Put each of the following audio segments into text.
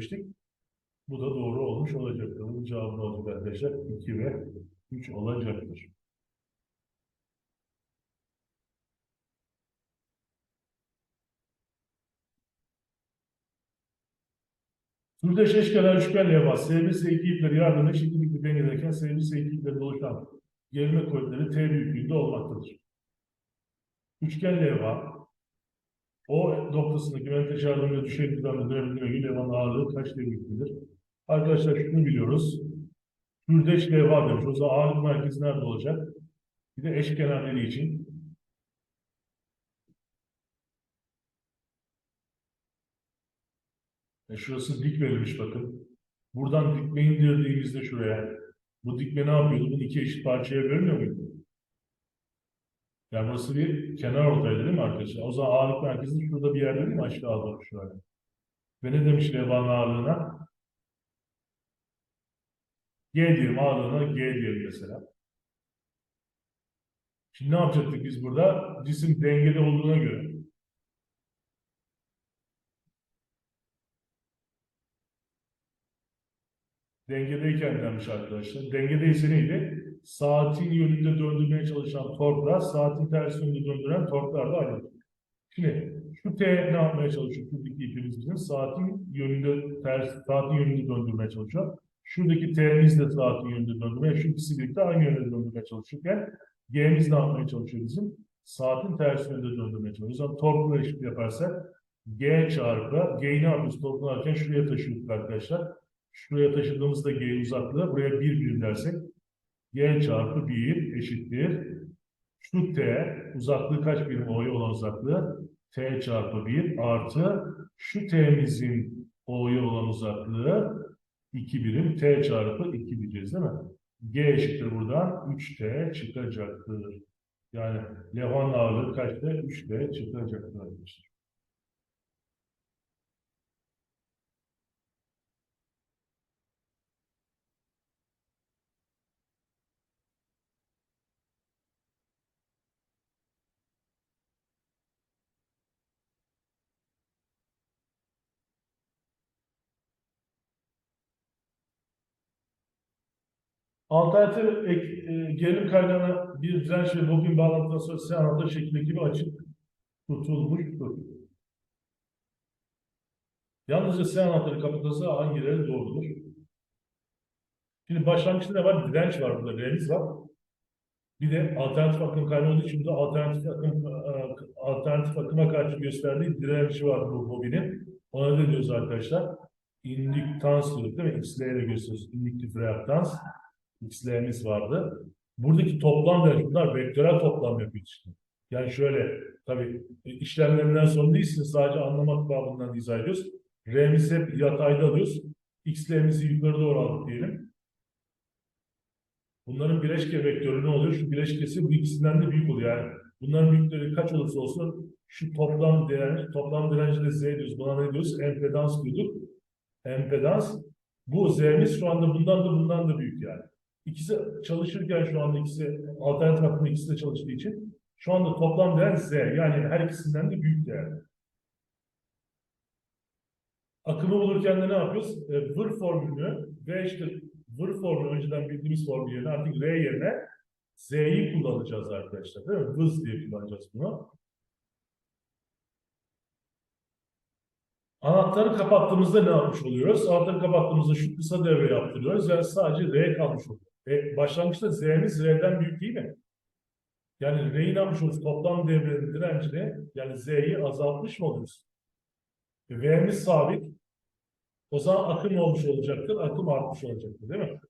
demiştik. Bu da doğru olmuş olacaktır. Bunun cevabı ne olacak arkadaşlar? 2 ve 3 olacaktır. Türdeş eşkenar üçgen levha S1 S2 ipleri yardımıyla şekillikli dengedeyken S1 S2 ipleri oluşan gerilme kuvvetleri T büyüklüğünde olmaktadır. Üçgen levha noktasındaki menteş yardımıyla düşey düzlemde dönebildiğine göre levhanın ağırlığı kaç devirliktedir? Arkadaşlar şunu biliyoruz. Türdeş levha demiş. O zaman ağırlık merkezi nerede olacak? Bir de eşkenarları için E şurası dik verilmiş bakın. Buradan dikme indirdiğimizde şuraya. Bu dikme ne yapıyordu? Bunu iki eşit parçaya bölmüyor muydu? Yani burası bir kenar ortaydı değil mi arkadaşlar? O zaman ağırlık merkezi şurada bir yerde değil mi? Aşağıda doğru şöyle. Ve ne demiş levhanın ağırlığına? G diyelim ağırlığına G diyelim mesela. Şimdi ne yapacaktık biz burada? Cisim dengede olduğuna göre. Dengedeyken denmiş arkadaşlar. Dengedeyse neydi? Saatin yönünde döndürmeye çalışan torklar, saatin ters yönünde döndüren torklar da aynı. Şimdi şu T ne yapmaya çalışıyor? Şuradaki ipimiz bizim saatin yönünde ters, saatin yönünde döndürmeye çalışıyor. Şuradaki T'miz de saatin yönünde döndürmeye, şu ikisi birlikte aynı yönde döndürmeye çalışırken G'miz ne yapmaya çalışıyor bizim? Saatin ters yönünde döndürmeye çalışıyor. Zaman torkla eşit yaparsak G çarpı, G'yi ne yapıyoruz? Torklarken şuraya taşıyoruz arkadaşlar. Şuraya taşıdığımızda G uzaklığı, buraya 1 birim dersek G çarpı 1 eşittir. Şu T, uzaklığı kaç birim O'ya olan uzaklığı? T çarpı 1 artı şu T'mizin O'ya olan uzaklığı 2 birim T çarpı 2 diyeceğiz değil mi? G eşittir buradan 3T çıkacaktır. Yani levhanın ağırlığı kaçtı? 3T çıkacaktır arkadaşlar. Alternatif ek, e, gerilim kaynağına bir direnç ve bobin bağlantıdan sonra size anlattığı şekildeki bir açık tutulmuştur. Yalnızca size anahtarı kapatırsa hangileri doğrudur? Şimdi başlangıçta ne var? Direnç var burada, R'miz var. Bir de alternatif akım kaynağı olduğu için de alternatif akım e, alternatif akıma karşı gösterdiği direnci var bu bobinin. Ona ne diyoruz arkadaşlar? İndüktans diyoruz değil mi? X'le ile gösteriyoruz. İndüktif reaktans. X'lerimiz vardı. Buradaki toplam bunlar vektörel toplam yapıyor işte. Yani şöyle, tabii e, işlemlerinden sonra değilsin, sadece anlamak babından izah ediyoruz. R'mizi hep yatayda alıyoruz. X'lerimizi yukarı doğru aldık diyelim. Bunların bileşke vektörü ne oluyor? Şu bileşkesi bu ikisinden de büyük oluyor. Yani bunların büyükleri kaç olursa olsun şu toplam direnç, toplam direnci de Z diyoruz. Buna ne diyoruz? Empedans diyorduk. Empedans. Bu Z'miz şu anda bundan da bundan da büyük yani. İkisi çalışırken şu anda ikisi alternatif akımda ikisi de çalıştığı için şu anda toplam değer Z. Yani her ikisinden de büyük değer. Akımı bulurken de ne yapıyoruz? E, vır formülünü V işte vır formülü önceden bildiğimiz formül yerine artık R yerine Z'yi kullanacağız arkadaşlar. Değil mi? Vız diye kullanacağız bunu. Anahtarı kapattığımızda ne yapmış oluyoruz? Anahtarı kapattığımızda şu kısa devre yaptırıyoruz. Yani sadece R kalmış oluyor. E, başlangıçta Z'miz R'den büyük değil mi? Yani R'yi ne yapmış? Toplam devrenin direncini yani Z'yi azaltmış mı oluyoruz? E, V'miz sabit. O zaman akım olmuş olacaktır. Akım artmış olacaktır değil mi?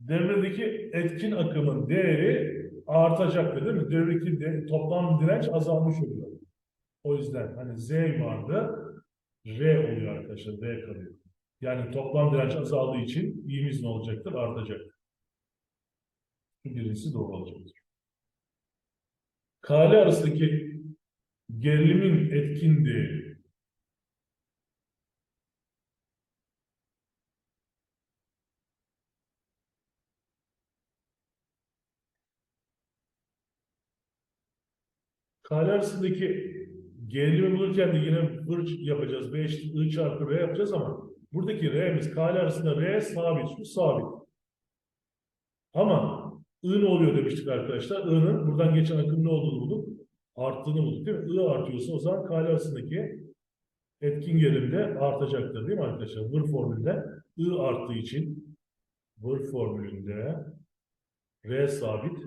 Devredeki etkin akımın değeri artacaktır değil mi? Devredeki de, toplam direnç azalmış oluyor. O yüzden hani Z vardı, R oluyor arkadaşlar, R kalıyor. Yani toplam direnç azaldığı için İ'miz ne olacaktır? Artacaktır. Şu birincisi doğru olacaktır. Kale arasındaki gerilimin etkin değeri. Kale arasındaki gerilimi bulurken de yine vır yapacağız. V eşittir I çarpı R yapacağız ama buradaki R'miz kale arasında R sabit. Şu sabit. Ama I ne oluyor demiştik arkadaşlar. I'nın buradan geçen akım ne olduğunu bulduk. Arttığını bulduk değil mi? I artıyorsa o zaman kale arasındaki etkin gerilim de artacaktır değil mi arkadaşlar? Vır formülünde I arttığı için vır formülünde R sabit.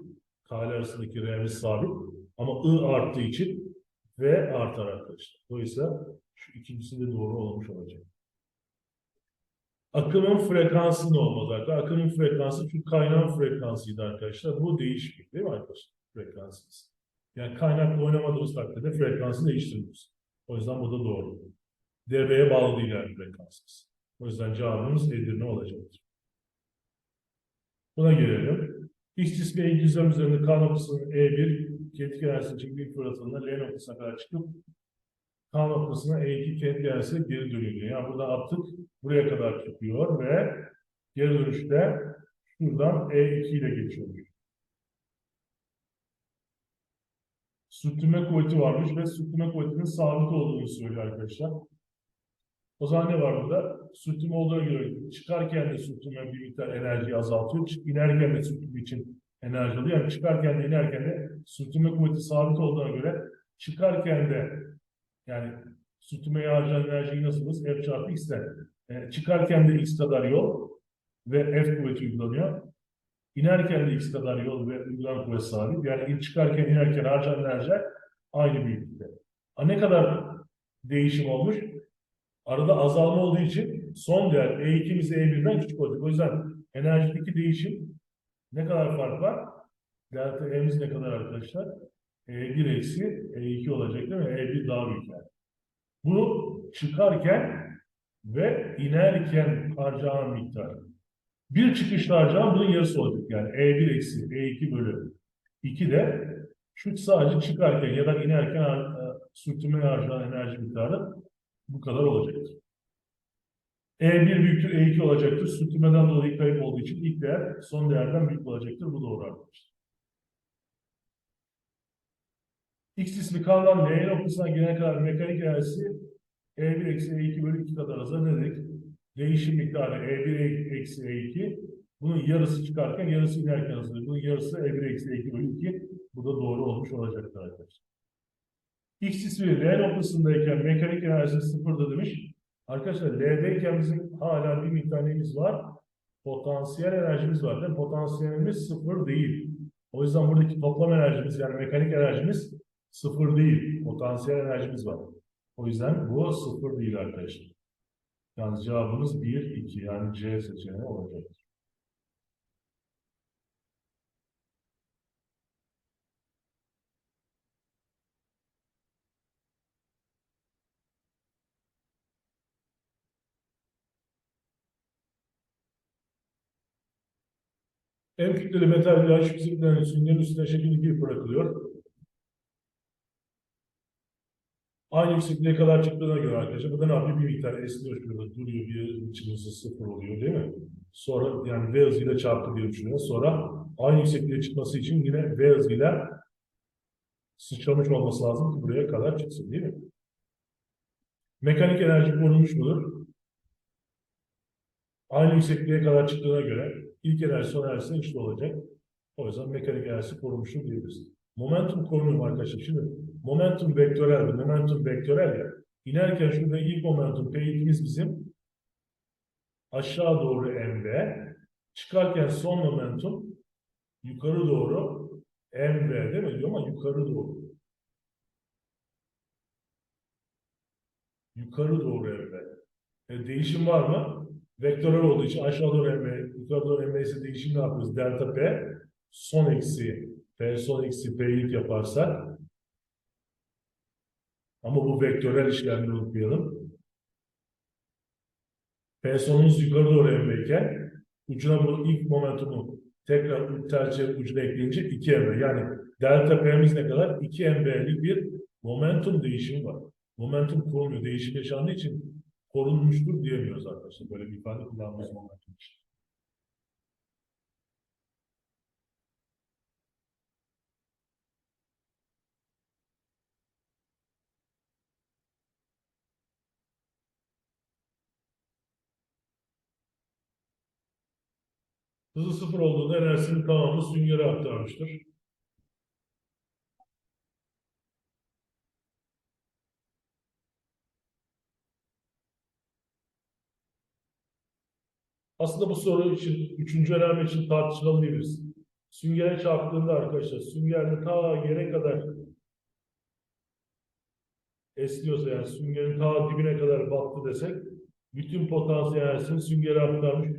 Kale arasındaki R'miz sabit. Ama I arttığı için V artar arkadaşlar. Dolayısıyla şu ikincisi de doğru olmuş olacak. Akımın frekansı ne olmaz arkadaşlar? Akımın frekansı şu kaynağın frekansıydı arkadaşlar. Bu değişmiyor değil mi arkadaşlar? Frekansımız. Yani kaynakla oynamadığımız takdirde frekansı değiştiriyoruz. O yüzden bu da doğru. Devreye bağlı değil yani frekansımız. O yüzden cevabımız Edirne olacaktır. Buna gelelim. E düzlem üzerinde K noktasının E1 kinetik enerjisinin çekimlik fırlatılığında L noktasına kadar çıkıp K noktasına E2 kinetik enerjisi geri dönüyor. Yani burada attık buraya kadar çıkıyor ve geri dönüşte şuradan E2 ile geçiyor. Sürtünme kuvveti varmış ve sürtünme kuvvetinin sabit olduğunu söylüyor arkadaşlar. O zaman ne var burada? Sürtünme olduğuna göre çıkarken de sürtünme bir miktar enerjiyi azaltıyor. inerken de sürtünme için enerji alıyor. Yani çıkarken de inerken de sürtünme kuvveti sabit olduğuna göre çıkarken de yani sürtünmeye harcanan enerjiyi nasılız? F çarpı X'ten. E, çıkarken de X kadar yol ve F kuvveti uygulanıyor. İnerken de X kadar yol ve uygulanan kuvvet sabit. Yani çıkarken inerken harcanan enerji aynı büyüklükte. Ha, ne kadar değişim olmuş? Arada azalma olduğu için son değer E2'miz E1'den küçük olacak. O yüzden enerjideki değişim ne kadar fark var? Delta E'miz ne kadar arkadaşlar? E1 eksi E2 olacak değil mi? E1 daha büyük yani. Bu çıkarken ve inerken harcanan miktar. Bir çıkışta harcanan bunun yarısı olacak. Yani E1 eksi E2 bölü 2 de şu sadece çıkarken ya da inerken e, sürtünmeye harcanan enerji miktarı bu kadar olacaktır. E1 büyüktür, E2 olacaktır. Sürtünmeden dolayı kayıp olduğu için ilk değer son değerden büyük olacaktır. Bu doğru arkadaşlar. X ismi K'dan L noktasına gelene kadar mekanik enerjisi E1 eksi E2 bölü 2 kadar azalır. Ne dedik? Değişim miktarı E1 eksi E2. Bunun yarısı çıkarken yarısı inerken azalır. Bunun yarısı E1 eksi E2 bölü 2. Bu da doğru olmuş olacaktır arkadaşlar. X ismi L noktasındayken mekanik enerjisi sıfırda demiş. Arkadaşlar L'deyken bizim hala bir miktar neyimiz var? Potansiyel enerjimiz var. Değil mi? Potansiyelimiz sıfır değil. O yüzden buradaki toplam enerjimiz yani mekanik enerjimiz sıfır değil. Potansiyel enerjimiz var. O yüzden bu sıfır değil arkadaşlar. Yani cevabımız 1, 2 yani C seçeneği olacaktır. En kütleli metal H fiziklerin süngerin üstüne şekil gibi bırakılıyor. Aynı yüksekliğe kadar çıktığına göre arkadaşlar. Bu da ne yapıyor? Bir miktar esniyor şurada duruyor. Bir hızı sıfır oluyor değil mi? Sonra yani V hızıyla çarptı diye düşünüyor. Sonra aynı yüksekliğe çıkması için yine V hızıyla sıçramış olması lazım ki buraya kadar çıksın değil mi? Mekanik enerji korunmuş mudur? Aynı yüksekliğe kadar çıktığına göre ilk enerji son enerjisi eşit olacak. O yüzden mekanik enerjisi korunmuştur diyebiliriz. Momentum korunuyor mu arkadaşlar? Şimdi momentum vektörel, momentum vektörel ya. İnerken şurada ilk momentum P2'miz bizim aşağı doğru mv. Çıkarken son momentum yukarı doğru mv değil mi diyor ama yukarı doğru. Yukarı doğru mv. E, değişim var mı? Vektörel olduğu için aşağı doğru mv, yukarı doğru mv ise değişim ne yapıyoruz? Delta P son eksi P son eksi P'lik yaparsak ama bu vektörel işlemleri unutmayalım. P sonumuz yukarı doğru mv'yken ucuna bu ilk momentumu tekrar tercih ucuna ekleyince 2 mv. Yani delta P'miz ne kadar? 2 mv'lik bir momentum değişimi var. Momentum korunmuyor. Değişim yaşandığı için korunmuştur diyemiyoruz arkadaşlar. Böyle bir ifade kullanmamız momentum için. Hızı sıfır olduğunda enerjisinin tamamı süngere aktarmıştır. Aslında bu soru için, üçüncü önemli için tartışmalı. Süngere çarptığında arkadaşlar, süngerle ta yere kadar esniyorsa yani süngerin ta dibine kadar battı desek, bütün potansiyel enerjisini süngere aktarmış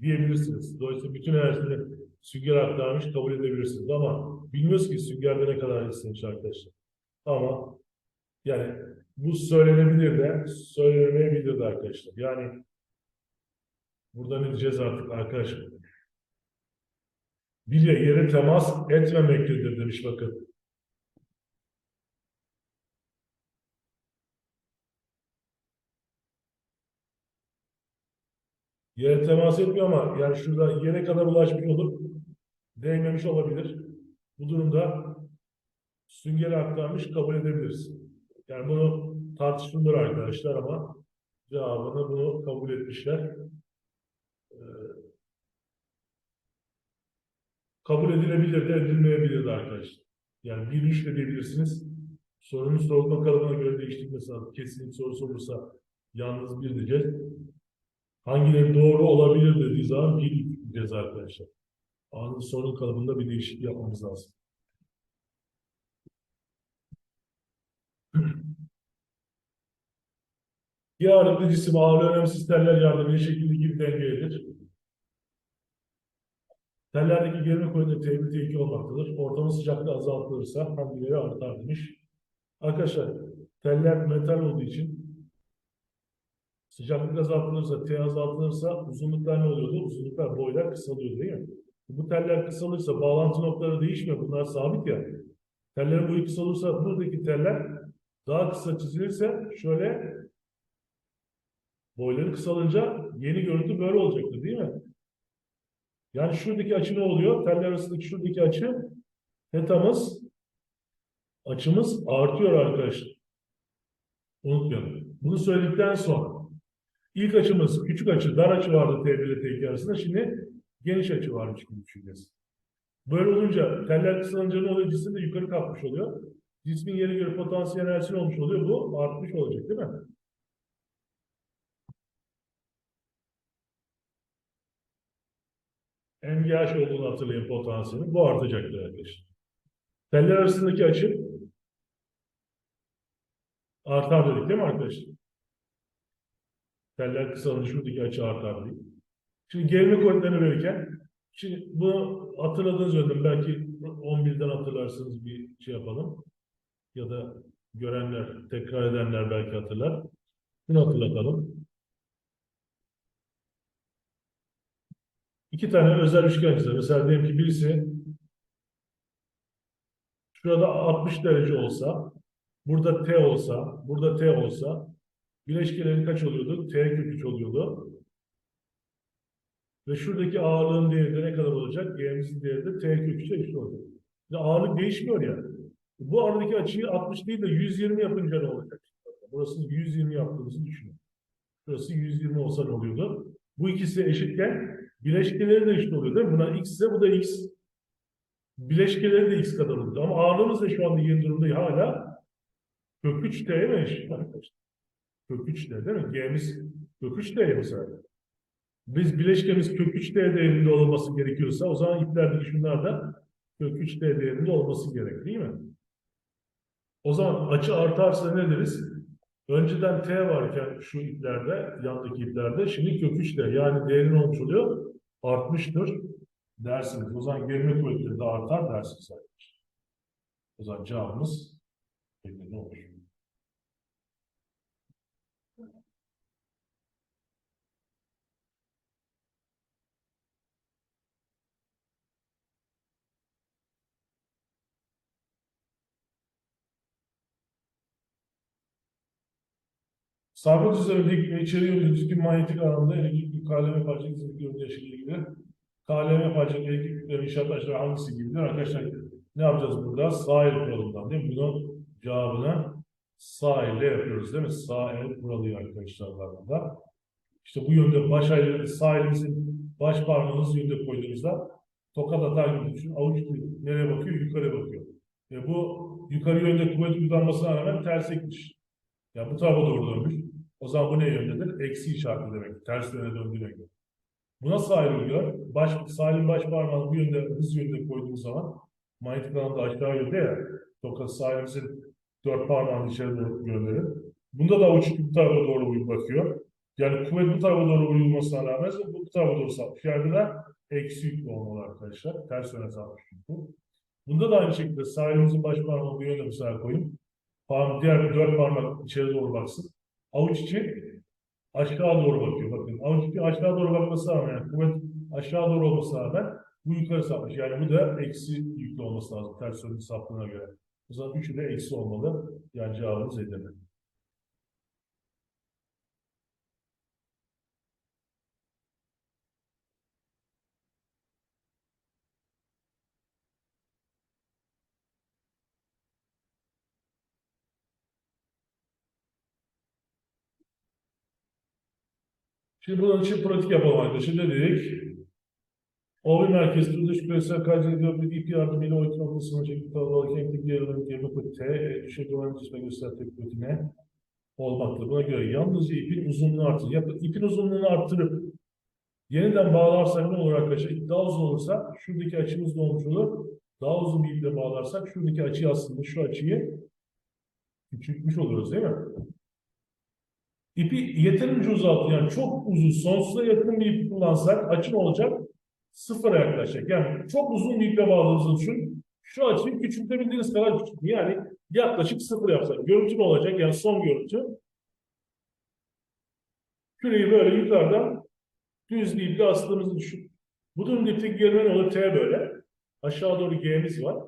diyebilirsiniz. Dolayısıyla bütün enerjisini süngere aktarmış kabul edebilirsiniz. Ama bilmiyoruz ki süngerde ne kadar esnemiş arkadaşlar. Ama yani bu söylenebilir de, söylenemeyebilir de arkadaşlar. Yani Burada ne diyeceğiz artık arkadaşlar? Bilye yere temas etmemektedir demiş bakın. Yere temas etmiyor ama yani şurada yere kadar ulaşmış olup değmemiş olabilir. Bu durumda süngeri aktarmış kabul edebiliriz. Yani bunu tartışılır arkadaşlar ama cevabını bunu kabul etmişler. Kabul edilebilir de edilmeyebilir de arkadaşlar. Yani bir üç de diyebilirsiniz. Sorunun sorulma kalıbına göre değiştirmesi lazım. Kesinlikle sorusu olursa yalnız bir diyeceğiz. Hangileri doğru olabilir dediği zaman bir diyeceğiz arkadaşlar. Anın sorun kalıbında bir değişiklik yapmamız lazım. Bir ağırlıklı cisim ağırlığı önemsiz teller yardımıyla şekilli gibi dengelidir. Tellerdeki gerilme kuvveti T1 T2 olmaktadır. Ortamın sıcaklığı azaltılırsa hangileri artar demiş. Arkadaşlar teller metal olduğu için sıcaklık azaltılırsa, T azaltılırsa uzunluklar ne oluyordu? Uzunluklar boylar kısalıyordu değil mi? Bu teller kısalırsa bağlantı noktaları değişmiyor. Bunlar sabit ya. Tellerin boyu kısalırsa buradaki teller daha kısa çizilirse şöyle boyları kısalınca yeni görüntü böyle olacaktır değil mi? Yani şuradaki açı ne oluyor? Teller arasındaki şuradaki açı tetamız açımız artıyor arkadaşlar. Unutmayalım. Bunu söyledikten sonra ilk açımız küçük açı, dar açı vardı T1 ile T2 arasında. Şimdi geniş açı varmış gibi düşüneceğiz. Böyle olunca teller kısalınca ne oluyor? Cisim de yukarı kalkmış oluyor. Cismin yere göre potansiyel enerjisi olmuş oluyor. Bu artmış olacak değil mi? MGH olduğunu hatırlayın potansiyelin. Bu artacaktır arkadaşlar. Teller arasındaki açı artar dedik değil mi arkadaşlar? Teller kısalınca şuradaki açı artar dedik. Şimdi gerilme kuvvetlerini verirken şimdi bunu hatırladığınız yönden belki 11'den hatırlarsınız bir şey yapalım. Ya da görenler, tekrar edenler belki hatırlar. Bunu hatırlatalım. İki tane özel üçgen çizer. Mesela diyelim ki birisi şurada 60 derece olsa, burada T olsa, burada T olsa bileşkelerin kaç oluyordu? T kök 3 oluyordu. Ve şuradaki ağırlığın değeri de ne kadar olacak? G'mizin değeri de T kök 3'e eşit olacak. Şimdi ağırlık değişmiyor ya. Bu aradaki açıyı 60 değil de 120 yapınca ne olacak? Burasını 120 yaptığımızı düşünün. Burası 120 olsa ne oluyordu? Bu ikisi eşitken bileşkeleri de eşit oluyor değil mi? Buna x ise bu da x. Bileşkeleri de x kadar oluyor. Ama ağırlığımız da şu anda yeni durumda hala kök 3 t'ye mi eşit arkadaşlar? Kök 3 t değil mi? G'miz kök 3 t'ye mesela. Biz bileşkemiz kök 3 t değerinde olması gerekiyorsa o zaman iplerdeki şunlar da kök 3 t değerinde olması gerek değil mi? O zaman açı artarsa ne deriz? Önceden T varken şu iplerde, yandaki iplerde, şimdi kök 3 T. Yani değerin olmuş oluyor, artmıştır dersiniz. O zaman gerilme kuvvetleri de artar dersiniz. O zaman cevabımız ne olur? Sabit üzerindeki ve içeri yönlü düzgün manyetik alanda elektrik yük KLM parçacık hizmet görünüşü ile ilgili KLM parçacık elektrik yükleri inşaat aşırı hangisi gibidir? Arkadaşlar ne yapacağız burada? Sağ el kuralından değil mi? Bunun cevabını sağ elle yapıyoruz değil mi? Sağ el kuralı arkadaşlar burada. işte bu yönde baş ayrı, sağ elimizin baş parmağımız yönde koyduğumuzda tokat atar gibi düşün. Avuç nereye bakıyor? Yukarı bakıyor. E bu yukarı yönde kuvvet uygulanmasına rağmen ters ekmiş. Ya bu tarafa doğru dönmüş. O zaman bu ne yöndedir? Eksi işareti demek. Ters yöne döndüğüne göre. Bu nasıl ayrılıyor? Baş, salim baş parmağını bu yönde, hız yönde koyduğumuz zaman manyetik alanda aşağı yönde ya. Tokat salimizin dört parmağını içeri doğru gönderir. Bunda da avuç bu tarafa doğru bakıyor. Yani kuvvet bu tarafa doğru uyulmasına rağmen bu tarafa doğru sapmış. Yerde de eksi yüklü olmalı arkadaşlar. Ters yöne sapmış çünkü. Bunda da aynı şekilde sağ elimizin baş parmağını bu yöne bu sefer koyun. Parmak, diğer dört parmak içeri doğru baksın. Avuç içi aşağı doğru bakıyor. Bakın avuç içi aşağı doğru bakmasına rağmen yani kuvvet aşağı doğru olmasına rağmen bu yukarı sapmış. Yani bu da eksi yüklü olması lazım. Ters yönde saptığına göre. O zaman üçü de eksi olmalı. Yani cevabımız Edirne. Şimdi bunun için pratik yapalım arkadaşlar. Ne dedik? OV merkezi dış küresel kaydediyor bir ip yardımıyla o iki çekip kalabalık kemiklik yarıların kemik kuvveti T, düşey güvenlik cisme gösteren tek kuvvetine olmaktadır. Buna göre yalnızca ipin uzunluğunu artır. Yap, ipin uzunluğunu arttırıp yeniden bağlarsak ne olur arkadaşlar? Daha uzun olursa şuradaki açımız ne olmuş olur? Daha uzun bir iple bağlarsak şuradaki açıyı aslında şu açıyı küçültmüş oluruz değil mi? İpi yeterince uzalt yani çok uzun sonsuza yakın bir ip kullansak açı olacak? Sıfıra yaklaşacak. Yani çok uzun bir iple bağladığınızı düşün. Şu açıyı küçültebildiğiniz kadar küçült. Yani yaklaşık sıfır yapsak. Görüntü ne olacak? Yani son görüntü. Küreyi böyle yukarıdan düz bir iple astığımızı düşün. Bu durumda ipteki gerilme ne olur? T böyle. Aşağı doğru G'miz var.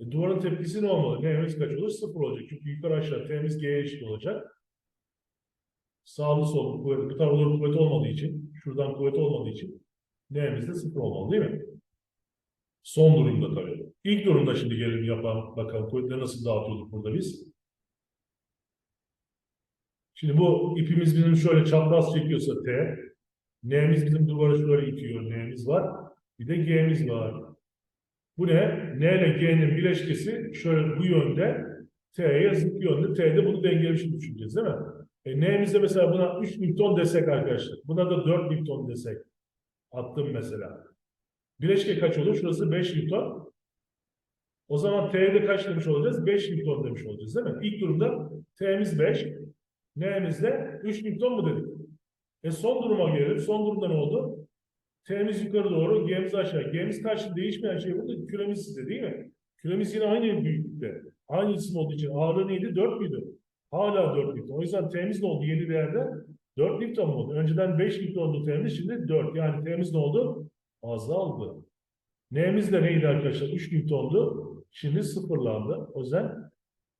E, duvarın tepkisi ne olmalı? N'miz kaç olur? Sıfır olacak. Çünkü yukarı aşağı T'miz G'ye eşit olacak. Sağlı sollu kuvvet, bu doğru kuvvet olmadığı için, şuradan kuvvet olmadığı için N'miz de sıfır olmalı değil mi? Son durumda tabii. İlk durumda şimdi gelelim yapalım bakalım kuvvetleri nasıl dağıtıyorduk burada biz. Şimdi bu ipimiz bizim şöyle çapraz çekiyorsa T, N'miz bizim duvara şöyle itiyor, N'miz var. Bir de G'miz var. Bu ne? N ile G'nin bileşkesi şöyle bu yönde, T'ye zıt yönde. T'de bunu dengelemiş düşüneceğiz değil mi? E, N'mizde mesela buna 3 Newton desek arkadaşlar. Buna da 4 Newton desek. Attım mesela. Bileşke kaç olur? Şurası 5 Newton. O zaman T'de kaç demiş olacağız? 5 Newton demiş olacağız değil mi? İlk durumda T'miz 5. N'miz de 3 Newton mu dedik? E son duruma gelelim. Son durumda ne oldu? T'miz yukarı doğru, G'miz aşağı. G'miz kaç değişmeyen şey burada? Küremiz size değil mi? Küremiz yine aynı büyüklükte. Aynı isim olduğu için ağırlığı neydi? 4 müydü? Hala 4 Newton. O yüzden T'miz ne oldu? Yeni değerde 4 Newton mu oldu? Önceden 5 Newton'du T'miz, şimdi 4. Yani T'miz ne oldu? Azaldı. N'miz de neydi arkadaşlar? 3 Newton'du. Şimdi sıfırlandı. O yüzden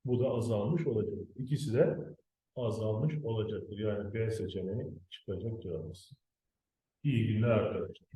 bu da azalmış olacak. İkisi de azalmış olacaktır. Yani B seçeneği çıkacak diyoruz. İyi günler arkadaşlar.